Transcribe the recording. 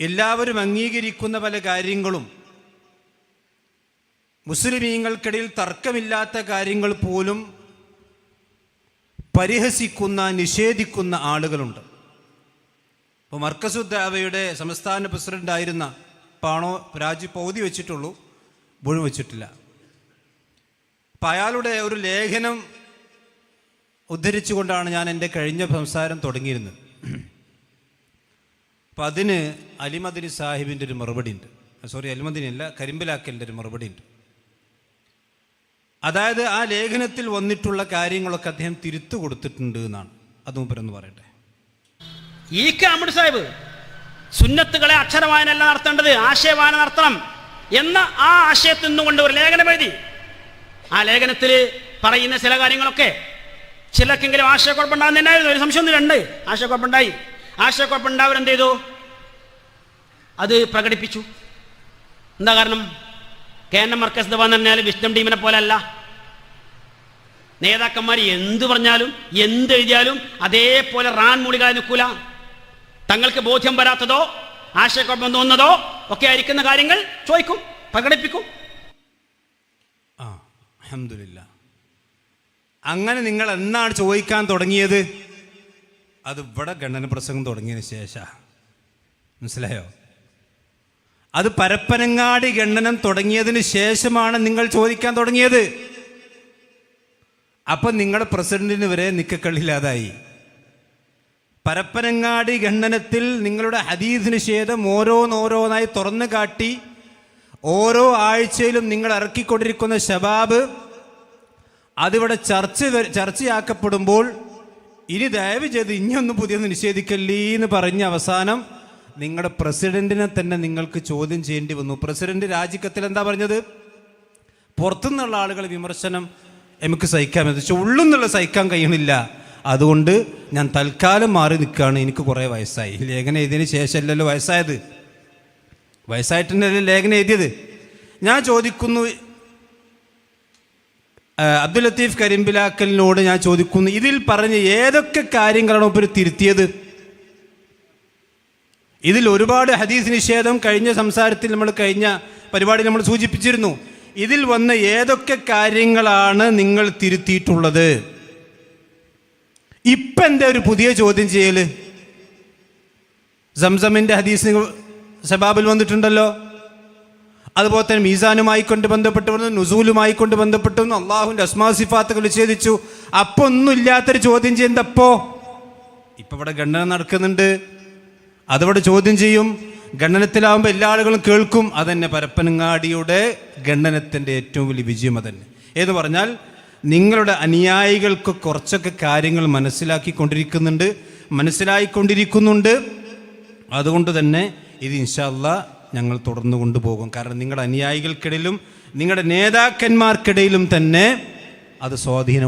എല്ലാവരും അംഗീകരിക്കുന്ന പല കാര്യങ്ങളും. മുസ്ലിമീങ്ങൾക്കിടയിൽ തർക്കമില്ലാത്ത കാര്യങ്ങൾ പോലും പരിഹസിക്കുന്ന നിഷേധിക്കുന്ന ആളുകളുണ്ട്. ഇപ്പോൾ മർക്കസുദ്ദാവയുടെ സംസ്ഥാന പ്രസിഡന്റായിരുന്ന പാണോ രാജി പൗതി വെച്ചിട്ടുള്ളൂ മുഴുവൻ വെച്ചിട്ടില്ല. അപ്പം അയാളുടെ ഒരു ലേഖനം ഉദ്ധരിച്ചുകൊണ്ടാണ് ഞാൻ എന്റെ കഴിഞ്ഞ സംസാരം തുടങ്ങിയിരുന്നത്. അപ്പം അതിന് അലിമദിനി സാഹിബിന്റെ ഒരു മറുപടി ഉണ്ട് സോറി അലിമദിനി അല്ല കരിമ്പിലാക്കലിന്റെ ഒരു മറുപടി ഉണ്ട് അതായത് ആ ലേഖനത്തിൽ വന്നിട്ടുള്ള കാര്യങ്ങളൊക്കെ അദ്ദേഹം തിരുത്തു കൊടുത്തിട്ടുണ്ട് എന്നാണ്. അത് മൂപ്പരെന്ന് പറയട്ടെ. ഈ കാമഡ് സാഹിബ് സുന്നത്തുകളെ അക്ഷരവായനല്ല നടത്തേണ്ടത് ആശയവായന നടത്തണം എന്ന ആ ആശയത്തിൽ നിന്നുകൊണ്ട് ഒരു ലേഖനം എഴുതി. ആ ലേഖനത്തിൽ പറയുന്ന ചില കാര്യങ്ങളൊക്കെ ചിലർക്കെങ്കിലും ആശയക്കുഴപ്പമുണ്ടാകുന്നതിനായിരുന്നു ഒരു സംശയം സംശയമൊന്നും രണ്ട് ആശയക്കുഴപ്പമുണ്ടായി ആശയക്കുഴപ്പമുണ്ടാവർ എന്ത് ചെയ്തു? അത് പ്രകടിപ്പിച്ചു. എന്താ കാരണം? കെ എൻ എം മർക്കസ് എന്ന് പറഞ്ഞാൽ വിഷ്ണു ടീമിനെ പോലെ അല്ല നേതാക്കന്മാർ എന്ത് പറഞ്ഞാലും എന്ത് എഴുതിയാലും അതേപോലെ റാൻ മൂളികളെ നിൽക്കൂല. തങ്ങൾക്ക് ബോധ്യം വരാത്തതോ ആശയക്കുഴപ്പം തോന്നുന്നതോ ഒക്കെ ആയിരിക്കുന്ന കാര്യങ്ങൾ ചോദിക്കും പ്രകടിപ്പിക്കും. ആ അഹമ്മദില്ല അങ്ങനെ നിങ്ങൾ എന്നാണ് ചോദിക്കാൻ തുടങ്ങിയത്? അത് ഇവിടെ ഗണ്ണന പ്രസംഗം തുടങ്ങിയതിന് ശേഷം. മനസ്സിലായോ? അത് പരപ്പനങ്ങാടി ഗണ്ണനം തുടങ്ങിയതിന് ശേഷമാണ് നിങ്ങൾ ചോദിക്കാൻ തുടങ്ങിയത്. അപ്പം നിങ്ങളുടെ പ്രസിഡന്റിന് വരെ നിക്കക്കള്ളില്ലാതായി. പരപ്പനങ്ങാടി ഖണ്ഡനത്തിൽ നിങ്ങളുടെ ഹദീസ് നിഷേധം ഓരോന്നോരോന്നായി തുറന്നു കാട്ടി ഓരോ ആഴ്ചയിലും നിങ്ങൾ ഇറക്കിക്കൊണ്ടിരിക്കുന്ന ശബാബ് അതിവിടെ ചർച്ച ചർച്ചയാക്കപ്പെടുമ്പോൾ ഇനി ദയവ് ചെയ്ത് ഇനിയൊന്നും പുതിയൊന്ന് നിഷേധിക്കല്ലേ എന്ന് പറഞ്ഞ അവസാനം നിങ്ങളുടെ പ്രസിഡന്റിനെ തന്നെ നിങ്ങൾക്ക് ചോദ്യം ചെയ്യേണ്ടി വന്നു. പ്രസിഡന്റ് രാജിക്കത്തിൽ എന്താ പറഞ്ഞത്? പുറത്തുനിന്നുള്ള ആളുകളെ വിമർശനം നമുക്ക് സഹിക്കാൻ പറ്റും ഉള്ളുന്നുള്ള സഹിക്കാൻ കഴിയണില്ല. അതുകൊണ്ട് ഞാൻ തൽക്കാലം മാറി നിൽക്കുകയാണ്. എനിക്ക് കുറേ വയസ്സായി. ലേഖനം എഴുതിയതിന് ശേഷമല്ലല്ലോ വയസ്സായത്. വയസ്സായിട്ടുണ്ടല്ലോ ലേഖനം എഴുതിയത്. ഞാൻ ചോദിക്കുന്നു അബ്ദുൽ ലത്തീഫ് കരിമ്പിലാക്കലിനോട് ഞാൻ ചോദിക്കുന്നു ഇതിൽ പറഞ്ഞ ഏതൊക്കെ കാര്യങ്ങളാണ് ഇപ്പോൾ തിരുത്തിയത്? ഇതിൽ ഒരുപാട് ഹദീസ് നിഷേധം കഴിഞ്ഞ സംസാരത്തിൽ നമ്മൾ കഴിഞ്ഞ പരിപാടി നമ്മൾ സൂചിപ്പിച്ചിരുന്നു. ഇതിൽ വന്ന ഏതൊക്കെ കാര്യങ്ങളാണ് നിങ്ങൾ തിരുത്തിയിട്ടുള്ളത്? ഇപ്പം എന്താ ഒരു പുതിയ ചോദ്യം ചെയ്യൽ? സംസമിന്റെ ഹദീസ് സബാബിൽ വന്നിട്ടുണ്ടല്ലോ. അതുപോലെ തന്നെ മീസാനുമായി കൊണ്ട് ബന്ധപ്പെട്ട് വന്നു നുസൂലുമായി കൊണ്ട് ബന്ധപ്പെട്ട് വന്നു അള്ളാഹുവിന്റെ അസ്മാ സിഫാത്തുകൾ നിഷേധിച്ചു. അപ്പൊ ഒന്നുമില്ലാത്തൊരു ചോദ്യം ചെയ്യുന്നപ്പോൾ ഇപ്പൊ ഇവിടെ ഗണ്ണനം നടക്കുന്നുണ്ട്. അതവിടെ ചോദ്യം ചെയ്യും. ഖണ്ഡനത്തിലാവുമ്പോൾ എല്ലാ ആളുകളും കേൾക്കും. അതന്നെ പരപ്പനങ്ങാടിയുടെ ഖണ്ഡനത്തിന്റെ ഏറ്റവും വലിയ വിജയം അതന്നെ. എന്ന് പറഞ്ഞാൽ നിങ്ങളുടെ അനുയായികൾക്ക് കുറച്ചൊക്കെ കാര്യങ്ങൾ മനസ്സിലാക്കിക്കൊണ്ടിരിക്കുന്നുണ്ട്. മനസ്സിലായിക്കൊണ്ടിരിക്കുന്നുണ്ട്. അതുകൊണ്ട് തന്നെ ഇത് ഇൻഷാല്ല ഞങ്ങൾ തുടർന്നു കൊണ്ടുപോകും. കാരണം നിങ്ങളുടെ അനുയായികൾക്കിടയിലും നിങ്ങളുടെ നേതാക്കന്മാർക്കിടയിലും തന്നെ അത് സ്വാധീനം